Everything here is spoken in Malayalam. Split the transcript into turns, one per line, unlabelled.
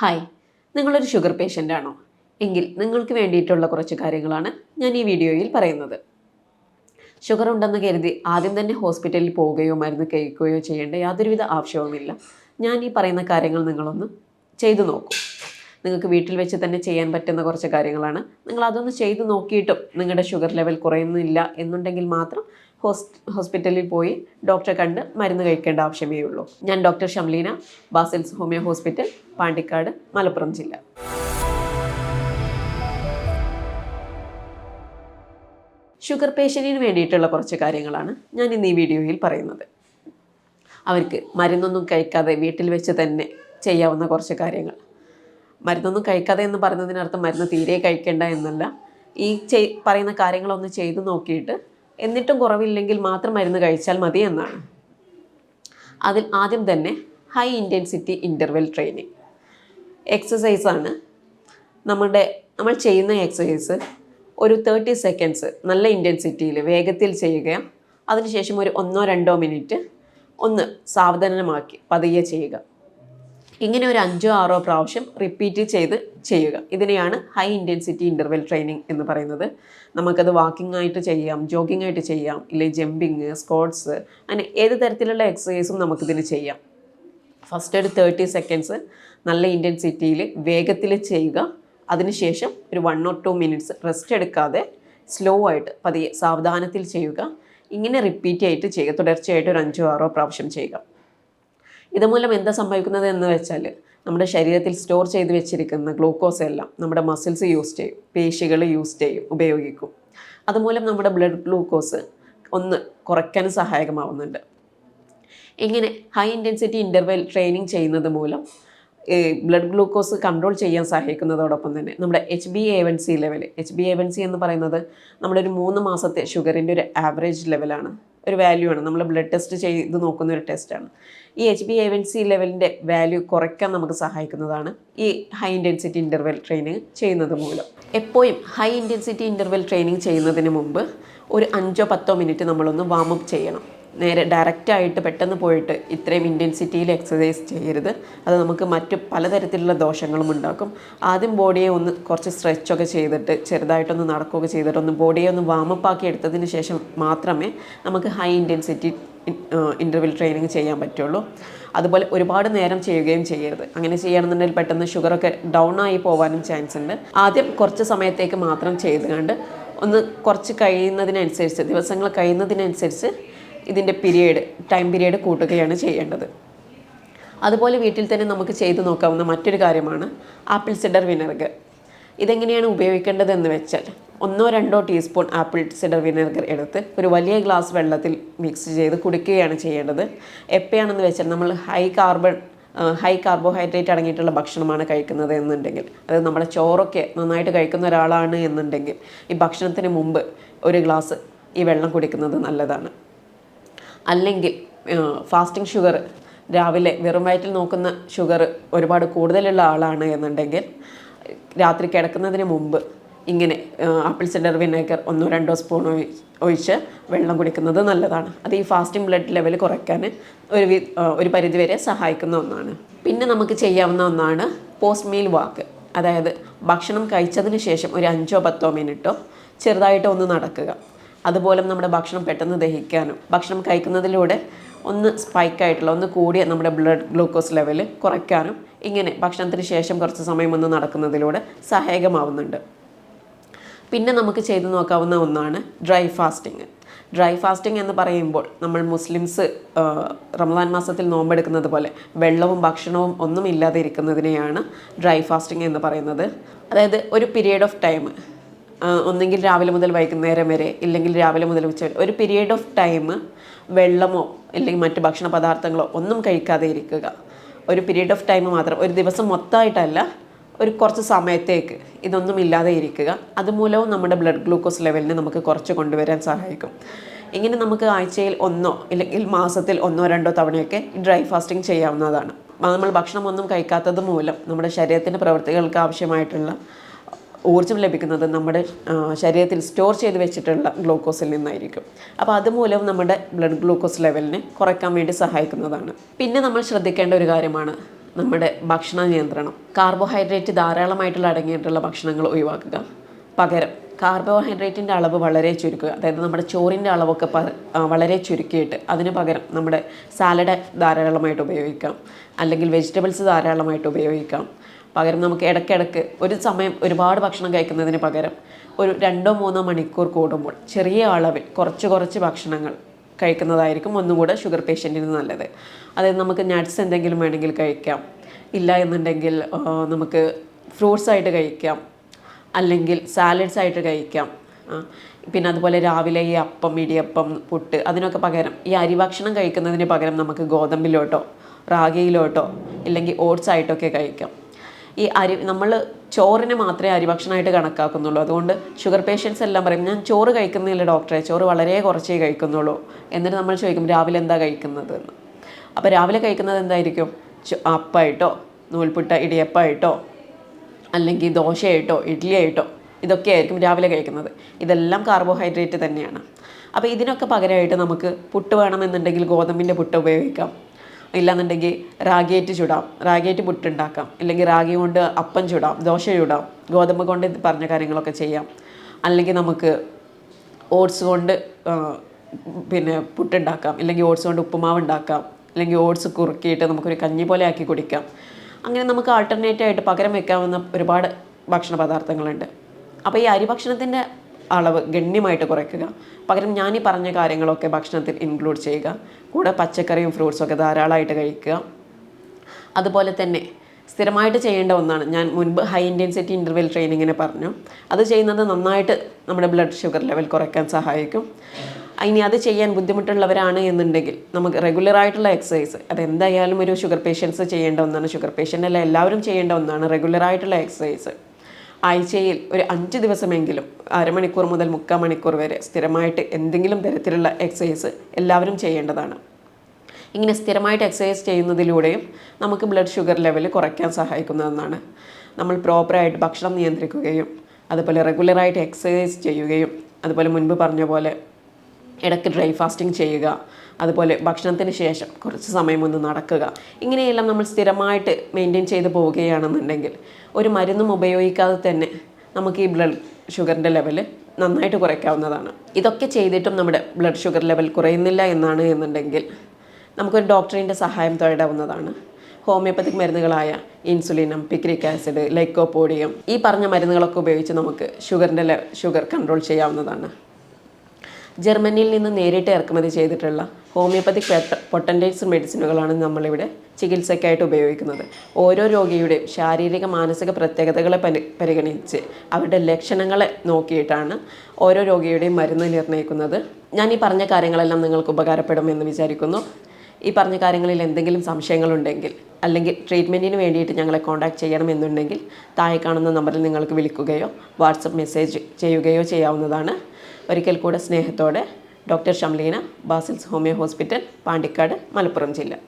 ഹായ് നിങ്ങളൊരു ഷുഗർ പേഷ്യൻ്റ് ആണോ എങ്കിൽ നിങ്ങൾക്ക് വേണ്ടിയിട്ടുള്ള കുറച്ച് കാര്യങ്ങളാണ് ഞാൻ ഈ വീഡിയോയിൽ പറയുന്നത് ഷുഗർ ഉണ്ടെന്ന് കരുതി ആദ്യം തന്നെ ഹോസ്പിറ്റലിൽ പോവുകയോ മരുന്ന് കഴിക്കുകയോ ചെയ്യേണ്ട യാതൊരുവിധ ആവശ്യവുമില്ല ഞാൻ ഈ പറയുന്ന കാര്യങ്ങൾ നിങ്ങളൊന്ന് ചെയ്തു നോക്കൂ നിങ്ങൾക്ക് വീട്ടിൽ വെച്ച് തന്നെ ചെയ്യാൻ പറ്റുന്ന കുറച്ച് കാര്യങ്ങളാണ് നിങ്ങൾ അതൊന്ന് ചെയ്തു നോക്കിയിട്ടും നിങ്ങളുടെ ഷുഗർ ലെവൽ കുറയുന്നില്ല എന്നുണ്ടെങ്കിൽ മാത്രം ഹോസ്പിറ്റലിൽ പോയി ഡോക്ടറെ കണ്ട് മരുന്ന് കഴിക്കേണ്ട ആവശ്യമേ ഉള്ളൂ ഞാൻ doctor Shamleena Basils homeo hospital Pandikkad Malappuram ജില്ല ഷുഗർ പേഷ്യൻറ്റിന് വേണ്ടിയിട്ടുള്ള കുറച്ച് കാര്യങ്ങളാണ് ഞാൻ ഇന്ന് ഈ വീഡിയോയിൽ പറയുന്നത് അവർക്ക് മരുന്നൊന്നും കഴിക്കാതെ വീട്ടിൽ വെച്ച് തന്നെ ചെയ്യാവുന്ന കുറച്ച് കാര്യങ്ങൾ മരുന്നൊന്നും കഴിക്കാതെ എന്ന് പറയുന്നതിനർത്ഥം മരുന്ന് തീരെ കഴിക്കേണ്ട എന്നല്ല ഈ പറയുന്ന കാര്യങ്ങളൊന്ന് ചെയ്തു നോക്കിയിട്ട് എന്നിട്ടും കുറവില്ലെങ്കിൽ മാത്രം മരുന്ന് കഴിച്ചാൽ മതി എന്നാണ് അതിൽ ആദ്യം തന്നെ ഹൈ ഇൻറ്റൻസിറ്റി ഇൻ്റർവെൽ ട്രെയിനിങ് എക്സസൈസാണ് നമ്മുടെ നമ്മൾ ചെയ്യുന്ന എക്സസൈസ് ഒരു തേർട്ടി സെക്കൻഡ്സ് നല്ല ഇൻറ്റൻസിറ്റിയിൽ വേഗത്തിൽ ചെയ്യുക അതിനുശേഷം ഒരു ഒന്നോ രണ്ടോ മിനിറ്റ് ഒന്ന് സാവധാനമാക്കി പതിയെ ചെയ്യുക ഇങ്ങനെ ഒരു അഞ്ചോ ആറോ പ്രാവശ്യം റിപ്പീറ്റ് ചെയ്ത് ചെയ്യുക ഇതിനെയാണ് ഹൈ ഇൻറ്റൻസിറ്റി ഇൻ്റർവെൽ ട്രെയിനിങ് എന്ന് പറയുന്നത് നമുക്കത് വാക്കിംഗ് ആയിട്ട് ചെയ്യാം ജോഗിംഗ് ആയിട്ട് ചെയ്യാം ഇല്ലെങ്കിൽ ജമ്പിങ് സ്കോട്ട്സ് അങ്ങനെ ഏത് തരത്തിലുള്ള എക്സസൈസും നമുക്കിതിന് ചെയ്യാം ഫസ്റ്റ് ഒരു തേർട്ടി സെക്കൻഡ്സ് നല്ല ഇൻറ്റൻസിറ്റിയിൽ വേഗത്തിൽ ചെയ്യുക അതിനുശേഷം ഒരു one or two minutes rest എടുക്കാതെ സ്ലോ ആയിട്ട് പതിയെ സാവധാനത്തിൽ ചെയ്യുക ഇങ്ങനെ റിപ്പീറ്റ് ആയിട്ട് ചെയ്യുക തുടർച്ചയായിട്ട് ഒരു അഞ്ചോ ആറോ പ്രാവശ്യം ചെയ്യുക ഇതുമൂലം എന്താ സംഭവിക്കുന്നത് എന്ന് വെച്ചാൽ നമ്മുടെ ശരീരത്തിൽ സ്റ്റോർ ചെയ്ത് വെച്ചിരിക്കുന്ന ഗ്ലൂക്കോസ് എല്ലാം നമ്മുടെ മസിൽസ് യൂസ് ചെയ്യും പേശികൾ യൂസ് ചെയ്യും ഉപയോഗിക്കും അതുമൂലം നമ്മുടെ ബ്ലഡ് ഗ്ലൂക്കോസ് ഒന്ന് കുറയ്ക്കാൻ സഹായകമാവുന്നുണ്ട് ഇങ്ങനെ ഹൈ ഇൻറ്റൻസിറ്റി ഇൻ്റർവെൽ ട്രെയിനിങ് ചെയ്യുന്നത് മൂലം ബ്ലഡ് ഗ്ലൂക്കോസ് കൺട്രോൾ ചെയ്യാൻ സഹായിക്കുന്നതോടൊപ്പം തന്നെ നമ്മുടെ H B A one C level H B A one C എന്ന് പറയുന്നത് നമ്മുടെ ഒരു മൂന്ന് മാസത്തെ ഷുഗറിൻ്റെ ഒരു ആവറേജ് ലെവലാണ് ഒരു വാല്യൂ ആണ് നമ്മൾ ബ്ലഡ് ടെസ്റ്റ് ചെയ്ത് നോക്കുന്ന ഒരു ടെസ്റ്റാണ് ഈ H B A one C ലെവലിൻ്റെ വാല്യൂ കുറയ്ക്കാൻ നമുക്ക് സഹായിക്കുന്നതാണ് ഈ ഹൈ ഇൻറ്റൻസിറ്റി ഇൻ്റർവെൽ ട്രെയിനിങ് ചെയ്യുന്നത് മൂലം എപ്പോഴും ഹൈ ഇൻറ്റൻസിറ്റി ഇൻ്റർവെൽ ട്രെയിനിങ് ചെയ്യുന്നതിന് മുമ്പ് ഒരു അഞ്ചോ പത്തോ മിനിറ്റ് നമ്മളൊന്ന് വാമപ്പ് ചെയ്യണം നേരെ ഡയറക്റ്റായിട്ട് പെട്ടെന്ന് പോയിട്ട് ഇത്രയും ഇൻറ്റൻസിറ്റിയിൽ എക്സസൈസ് ചെയ്യരുത് അത് നമുക്ക് മറ്റ് പലതരത്തിലുള്ള ദോഷങ്ങളും ഉണ്ടാക്കും ആദ്യം ബോഡിയെ ഒന്ന് കുറച്ച് സ്ട്രെച്ചൊക്കെ ചെയ്തിട്ട് ചെറുതായിട്ടൊന്ന് നടക്കുകയൊക്കെ ചെയ്തിട്ട് ഒന്ന് ബോഡിയെ ഒന്ന് വാമപ്പ് ആക്കി എടുത്തതിന് ശേഷം മാത്രമേ നമുക്ക് ഹൈ ഇൻറ്റൻസിറ്റി ഇൻ്റർവെൽ ട്രെയിനിങ് ചെയ്യാൻ പറ്റുള്ളൂ അതുപോലെ ഒരുപാട് നേരം ചെയ്യുകയും ചെയ്യരുത് അങ്ങനെ ചെയ്യണമെന്നുണ്ടെങ്കിൽ പെട്ടെന്ന് ഷുഗറൊക്കെ ഡൗൺ ആയി പോകാനും ചാൻസ് ഉണ്ട് ആദ്യം കുറച്ച് സമയത്തേക്ക് മാത്രം ചെയ്തുകൊണ്ട് ഒന്ന് കുറച്ച് കഴിയുന്നതിനനുസരിച്ച് ദിവസങ്ങൾ കഴിയുന്നതിനനുസരിച്ച് ഇതിൻ്റെ പീരീഡ് ടൈം പീരീഡ് കൂട്ടുകയാണ് ചെയ്യേണ്ടത് അതുപോലെ വീട്ടിൽ തന്നെ നമുക്ക് ചെയ്തു നോക്കാവുന്ന മറ്റൊരു കാര്യമാണ് ആപ്പിൾ സിഡർ വിനർഗർ ഇതെങ്ങനെയാണ് ഉപയോഗിക്കേണ്ടതെന്ന് വെച്ചാൽ ഒന്നോ രണ്ടോ ടീസ്പൂൺ ആപ്പിൾ സിഡർ വിനർഗർ എടുത്ത് ഒരു വലിയ ഗ്ലാസ് വെള്ളത്തിൽ മിക്സ് ചെയ്ത് കുടിക്കുകയാണ് ചെയ്യേണ്ടത് എപ്പോഴാണെന്ന് വെച്ചാൽ നമ്മൾ ഹൈ കാർബൺ ഹൈ കാർബോഹൈഡ്രേറ്റ് അടങ്ങിയിട്ടുള്ള ഭക്ഷണമാണ് കഴിക്കുന്നത് എന്നുണ്ടെങ്കിൽ അതായത് നമ്മുടെ ചോറൊക്കെ നന്നായിട്ട് കഴിക്കുന്ന ഒരാളാണ് എന്നുണ്ടെങ്കിൽ ഈ ഭക്ഷണത്തിന് മുമ്പ് ഒരു ഗ്ലാസ് ഈ വെള്ളം കുടിക്കുന്നത് നല്ലതാണ് അല്ലെങ്കിൽ ഫാസ്റ്റിംഗ് ഷുഗർ രാവിലെ വെറും വയറ്റിൽ നോക്കുന്ന ഷുഗർ ഒരുപാട് കൂടുതലുള്ള ആളാണ് എന്നുണ്ടെങ്കിൽ രാത്രി കിടക്കുന്നതിന് മുമ്പ് ഇങ്ങനെ ആപ്പിൾ സിഡർ വിനേഗർ ഒന്നോ രണ്ടോ സ്പൂൺ ഒഴിച്ച് വെള്ളം കുടിക്കുന്നത് നല്ലതാണ് അത് ഈ ഫാസ്റ്റിംഗ് ബ്ലഡ് ലെവൽ കുറയ്ക്കാൻ ഒരു ഒരു പരിധിവരെ സഹായിക്കുന്ന ഒന്നാണ് പിന്നെ നമുക്ക് ചെയ്യാവുന്ന ഒന്നാണ് പോസ്റ്റ് മീൽ വാക്ക് അതായത് ഭക്ഷണം കഴിച്ചതിന് ശേഷം ഒരു അഞ്ചോ പത്തോ മിനിറ്റോ ചെറുതായിട്ട് ഒന്ന് നടക്കുക അതുപോലെ നമ്മുടെ ഭക്ഷണം പെട്ടെന്ന് ദഹിക്കാനും ഭക്ഷണം കഴിക്കുന്നതിലൂടെ ഒന്ന് സ്പൈക്കായിട്ടുള്ള ഒന്ന് കൂടിയ നമ്മുടെ ബ്ലഡ് ഗ്ലൂക്കോസ് ലെവൽ കുറയ്ക്കാനും ഇങ്ങനെ ഭക്ഷണത്തിന് ശേഷം കുറച്ച് സമയം ഒന്ന് നടക്കുന്നതിലൂടെ സഹായകമാവുന്നുണ്ട് പിന്നെ നമുക്ക് ചെയ്തു നോക്കാവുന്ന ഒന്നാണ് ഡ്രൈ ഫാസ്റ്റിങ് ഡ്രൈ ഫാസ്റ്റിംഗ് എന്ന് പറയുമ്പോൾ നമ്മൾ മുസ്ലിംസ് റമദാൻ മാസത്തിൽ നോമ്പെടുക്കുന്നത് പോലെ വെള്ളവും ഭക്ഷണവും ഒന്നും ഇല്ലാതെ ഇരിക്കുന്നതിനെയാണ് ഡ്രൈ ഫാസ്റ്റിംഗ് എന്ന് പറയുന്നത് അതായത് ഒരു പീരീഡ് ഓഫ് ടൈം ഒന്നെങ്കിൽ രാവിലെ മുതൽ വൈകുന്നേരം വരെ ഇല്ലെങ്കിൽ രാവിലെ മുതൽ ഉച്ച വരെ ഒരു പീരീഡ് ഓഫ് ടൈം വെള്ളമോ അല്ലെങ്കിൽ മറ്റ് ഭക്ഷണ പദാർത്ഥങ്ങളോ ഒന്നും കഴിക്കാതെ ഇരിക്കുക ഒരു പീരീഡ് ഓഫ് ടൈം മാത്രം ഒരു ദിവസം മൊത്തമായിട്ടല്ല ഒരു കുറച്ച് സമയത്തേക്ക് ഇതൊന്നും ഇല്ലാതെ ഇരിക്കുക അതുമൂലവും നമ്മുടെ ബ്ലഡ് ഗ്ലൂക്കോസ് ലെവലിനെ നമുക്ക് കുറച്ച് കൊണ്ടുവരാൻ സഹായിക്കും ഇങ്ങനെ നമുക്ക് ആഴ്ചയിൽ ഒന്നോ ഇല്ലെങ്കിൽ മാസത്തിൽ ഒന്നോ രണ്ടോ തവണയൊക്കെ ഡ്രൈ ഫാസ്റ്റിംഗ് ചെയ്യാവുന്നതാണ് നമ്മൾ ഭക്ഷണമൊന്നും കഴിക്കാത്തത് മൂലം നമ്മുടെ ശരീരത്തിൻ്റെ പ്രവൃത്തികൾക്ക് ആവശ്യമായിട്ടുള്ള ഊർജ്ജം ലഭിക്കുന്നത് നമ്മുടെ ശരീരത്തിൽ സ്റ്റോർ ചെയ്ത് വെച്ചിട്ടുള്ള ഗ്ലൂക്കോസിൽ നിന്നായിരിക്കും അപ്പോൾ അതുമൂലം നമ്മുടെ ബ്ലഡ് ഗ്ലൂക്കോസ് ലെവലിനെ കുറയ്ക്കാൻ വേണ്ടി സഹായിക്കുന്നതാണ് പിന്നെ നമ്മൾ ശ്രദ്ധിക്കേണ്ട ഒരു കാര്യമാണ് നമ്മുടെ ഭക്ഷണ നിയന്ത്രണം കാർബോഹൈഡ്രേറ്റ് ധാരാളമായിട്ടുള്ള അടങ്ങിയിട്ടുള്ള ഭക്ഷണങ്ങൾ ഒഴിവാക്കുക പകരം കാർബോഹൈഡ്രേറ്റിൻ്റെ അളവ് വളരെ ചുരുക്കുക അതായത് നമ്മുടെ ചോറിൻ്റെ അളവൊക്കെ വളരെ ചുരുക്കിയിട്ട് അതിന് പകരം നമ്മുടെ സാലഡ് ധാരാളമായിട്ട് ഉപയോഗിക്കാം അല്ലെങ്കിൽ വെജിറ്റബിൾസ് ധാരാളമായിട്ട് ഉപയോഗിക്കാം പകരം നമുക്ക് ഇടയ്ക്കിടയ്ക്ക് ഒരു സമയം ഒരുപാട് ഭക്ഷണം കഴിക്കുന്നതിന് പകരം ഒരു രണ്ടോ മൂന്നോ മണിക്കൂർ കൂടുമ്പോൾ ചെറിയ അളവിൽ കുറച്ച് കുറച്ച് ഭക്ഷണങ്ങൾ കഴിക്കുന്നതായിരിക്കും ഒന്നുകൂടെ ഷുഗർ പേഷ്യൻറ്റിന് നല്ലത് അതായത് നമുക്ക് നട്ട്സ് എന്തെങ്കിലും വേണമെങ്കിൽ കഴിക്കാം ഇല്ല എന്നുണ്ടെങ്കിൽ നമുക്ക് ഫ്രൂട്ട്സ് ആയിട്ട് കഴിക്കാം അല്ലെങ്കിൽ സാലഡ്സ് ആയിട്ട് കഴിക്കാം പിന്നെ അതുപോലെ രാവിലെ ഈ അപ്പം ഇടിയപ്പം പുട്ട് അതിനൊക്കെ പകരം ഈ അരി ഭക്ഷണം കഴിക്കുന്നതിന് പകരം നമുക്ക് ഗോതമ്പിലോട്ടോ റാഗിയിലോട്ടോ ഇല്ലെങ്കിൽ ഓട്സ് ആയിട്ടൊക്കെ കഴിക്കാം ഈ അരി നമ്മൾ ചോറിനെ മാത്രമേ അരിഭക്ഷണമായിട്ട് കണക്കാക്കുന്നുള്ളൂ അതുകൊണ്ട് ഷുഗർ പേഷ്യൻസ് എല്ലാം പറയും ഞാൻ ചോറ് കഴിക്കുന്നില്ല ഡോക്ടറെ ചോറ് വളരെ കുറച്ചേ കഴിക്കുന്നുള്ളൂ എന്നിട്ട് നമ്മൾ ചോദിക്കും രാവിലെ എന്താ കഴിക്കുന്നത് എന്ന് അപ്പോൾ രാവിലെ കഴിക്കുന്നത് എന്തായിരിക്കും അപ്പായിട്ടോ നൂൽപുട്ട ഇടിയപ്പായിട്ടോ അല്ലെങ്കിൽ ദോശയായിട്ടോ ഇഡ്ഡലിയായിട്ടോ ഇതൊക്കെ ആയിരിക്കും രാവിലെ കഴിക്കുന്നത് ഇതെല്ലാം കാർബോഹൈഡ്രേറ്റ് തന്നെയാണ് അപ്പോൾ ഇതിനൊക്കെ പകരമായിട്ട് നമുക്ക് പുട്ട് വേണമെന്നുണ്ടെങ്കിൽ ഗോതമ്പിൻ്റെ പുട്ട് ഉപയോഗിക്കാം ഇല്ലാന്നുണ്ടെങ്കിൽ റാഗിയേറ്റ് ചുടാം റാഗിയേറ്റ് പുട്ടുണ്ടാക്കാം ഇല്ലെങ്കിൽ റാഗി കൊണ്ട് അപ്പം ചുടാം ദോശ ചുടാം ഗോതമ്പ് കൊണ്ട് പറഞ്ഞ കാര്യങ്ങളൊക്കെ ചെയ്യാം അല്ലെങ്കിൽ നമുക്ക് ഓട്സ് കൊണ്ട് പിന്നെ പുട്ടുണ്ടാക്കാം ഇല്ലെങ്കിൽ ഓട്സ് കൊണ്ട് ഉപ്പുമാവ് ഉണ്ടാക്കാം അല്ലെങ്കിൽ ഓട്സ് കുറുക്കിയിട്ട് നമുക്കൊരു കഞ്ഞി പോലെ ആക്കി കുടിക്കാം അങ്ങനെ നമുക്ക് ആൾട്ടർനേറ്റീവായിട്ട് പകരം വെക്കാവുന്ന ഒരുപാട് ഭക്ഷണ പദാർത്ഥങ്ങളുണ്ട് അപ്പോൾ ഈ അരി ഭക്ഷണത്തിൻ്റെ അളവ് ഗണ്യമായിട്ട് കുറയ്ക്കുക പകരം ഞാൻ ഈ പറഞ്ഞ കാര്യങ്ങളൊക്കെ ഭക്ഷണത്തിൽ ഇൻക്ലൂഡ് ചെയ്യുക കൂടെ പച്ചക്കറിയും ഫ്രൂട്ട്സും ഒക്കെ ധാരാളമായിട്ട് കഴിക്കുക അതുപോലെ തന്നെ സ്ഥിരമായിട്ട് ചെയ്യേണ്ട ഒന്നാണ് ഞാൻ മുൻപ് ഹൈ ഇൻറ്റൻസിറ്റി ഇൻ്റർവെൽ ട്രെയിനിങ്ങിനെ പറഞ്ഞു അത് ചെയ്യുന്നത് നന്നായിട്ട് നമ്മുടെ ബ്ലഡ് ഷുഗർ ലെവൽ കുറയ്ക്കാൻ സഹായിക്കും ഇനി അത് ചെയ്യാൻ ബുദ്ധിമുട്ടുള്ളവരാണ് എന്നുണ്ടെങ്കിൽ നമുക്ക് റെഗുലറായിട്ടുള്ള എക്സസൈസ് അതെന്തായാലും ഒരു ഷുഗർ പേഷ്യൻസ് ചെയ്യേണ്ട ഒന്നാണ് ഷുഗർ പേഷ്യൻ്റ് അല്ല എല്ലാവരും ചെയ്യേണ്ട ഒന്നാണ് റെഗുലറായിട്ടുള്ള എക്സസൈസ് ആഴ്ചയിൽ ഒരു അഞ്ച് ദിവസമെങ്കിലും അരമണിക്കൂർ മുതൽ മുക്കാൽ മണിക്കൂർ വരെ സ്ഥിരമായിട്ട് എന്തെങ്കിലും തരത്തിലുള്ള എക്സസൈസ് എല്ലാവരും ചെയ്യേണ്ടതാണ് ഇങ്ങനെ സ്ഥിരമായിട്ട് എക്സസൈസ് ചെയ്യുന്നതിലൂടെയും നമുക്ക് ബ്ലഡ് ഷുഗർ ലെവൽ കുറയ്ക്കാൻ സഹായിക്കുന്നതെന്നാണ് നമ്മൾ പ്രോപ്പറായിട്ട് ഭക്ഷണം നിയന്ത്രിക്കുകയും അതുപോലെ റെഗുലറായിട്ട് എക്സസൈസ് ചെയ്യുകയും അതുപോലെ മുൻപ് പറഞ്ഞ പോലെ ഇടയ്ക്ക് ഡ്രൈ ഫാസ്റ്റിംഗ് ചെയ്യുക അതുപോലെ ഭക്ഷണത്തിന് ശേഷം കുറച്ച് സമയം ഒന്ന് നടക്കുക ഇങ്ങനെയെല്ലാം നമ്മൾ സ്ഥിരമായിട്ട് മെയിൻറ്റെയിൻ ചെയ്ത് പോവുകയാണെന്നുണ്ടെങ്കിൽ ഒരു മരുന്നും ഉപയോഗിക്കാതെ തന്നെ നമുക്ക് ഈ ബ്ലഡ് ഷുഗറിൻ്റെ ലെവൽ നന്നായിട്ട് കുറയ്ക്കാവുന്നതാണ് ഇതൊക്കെ ചെയ്തിട്ടും നമ്മുടെ ബ്ലഡ് ഷുഗർ ലെവൽ കുറയുന്നില്ല എന്നാണ് എന്നുണ്ടെങ്കിൽ നമുക്കൊരു ഡോക്ടറിൻ്റെ സഹായം തേടാവുന്നതാണ് ഹോമിയോപ്പത്തിക് മരുന്നുകളായ ഇൻസുലിനം പിക്രിക് ആസിഡ് ലൈക്കോപോഡിയം ഈ പറഞ്ഞ മരുന്നുകളൊക്കെ ഉപയോഗിച്ച് നമുക്ക് ഷുഗറിൻ്റെ ഷുഗർ കൺട്രോൾ ചെയ്യാവുന്നതാണ് ജർമ്മനിയിൽ നിന്ന് നേരിട്ട് ഇറക്കുമതി ചെയ്തിട്ടുള്ള ഹോമിയോപ്പതിക് പൊട്ടൻറ്റേറ്റ്സ് മെഡിസിനുകളാണ് നമ്മളിവിടെ ചികിത്സയ്ക്കായിട്ട് ഉപയോഗിക്കുന്നത് ഓരോ രോഗിയുടെയും ശാരീരിക മാനസിക പ്രത്യേകതകളെ പരി പരിഗണിച്ച് അവരുടെ ലക്ഷണങ്ങളെ നോക്കിയിട്ടാണ് ഓരോ രോഗിയുടെയും മരുന്ന് നിർണ്ണയിക്കുന്നത് ഞാൻ ഈ പറഞ്ഞ കാര്യങ്ങളെല്ലാം നിങ്ങൾക്ക് ഉപകാരപ്പെടുമെന്ന് വിചാരിക്കുന്നു ഈ പറഞ്ഞ കാര്യങ്ങളിൽ എന്തെങ്കിലും സംശയങ്ങളുണ്ടെങ്കിൽ അല്ലെങ്കിൽ ട്രീറ്റ്മെൻറ്റിന് വേണ്ടിയിട്ട് ഞങ്ങളെ കോൺടാക്റ്റ് ചെയ്യണമെന്നുണ്ടെങ്കിൽ താഴെ കാണുന്ന നമ്പറിൽ നിങ്ങൾക്ക് വിളിക്കുകയോ വാട്സപ്പ് മെസ്സേജ് ചെയ്യുകയോ ചെയ്യാവുന്നതാണ് ഒരിക്കൽ കൂടെ സ്നേഹത്തോടെ doctor Shamleena Basils homeo hospital Pandikkad Malappuram ജില്ല